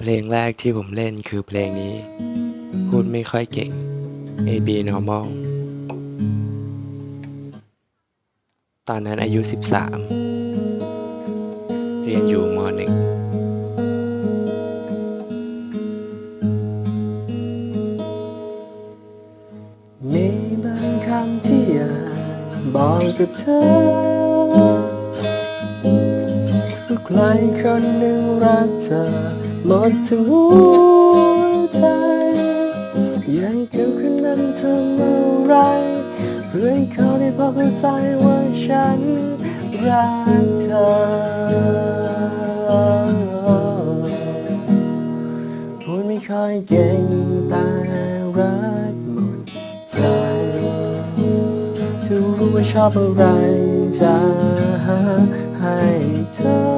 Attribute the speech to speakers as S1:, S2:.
S1: เพลงแรกที่ผมเล่นคือเพลงนี้ พูดไม่ค่อยเก่ง AB normal ตอนนั้นอายุ 13 เรียนอยู่ม .1
S2: มีบางคำที่อยากบอกกับเธอว่าใครคนหนึ่งรักเธอ หมดทั้งหัวใจอยากให้เขาคนนั้นทำอะไรเพื่อให้เขาได้พอเข้าใจว่าฉันรักเธอพูดไม่ค่อยเก่งแต่รักหมดใจถ้ารู้ว่าชอบอะไรจะหาให้เธอ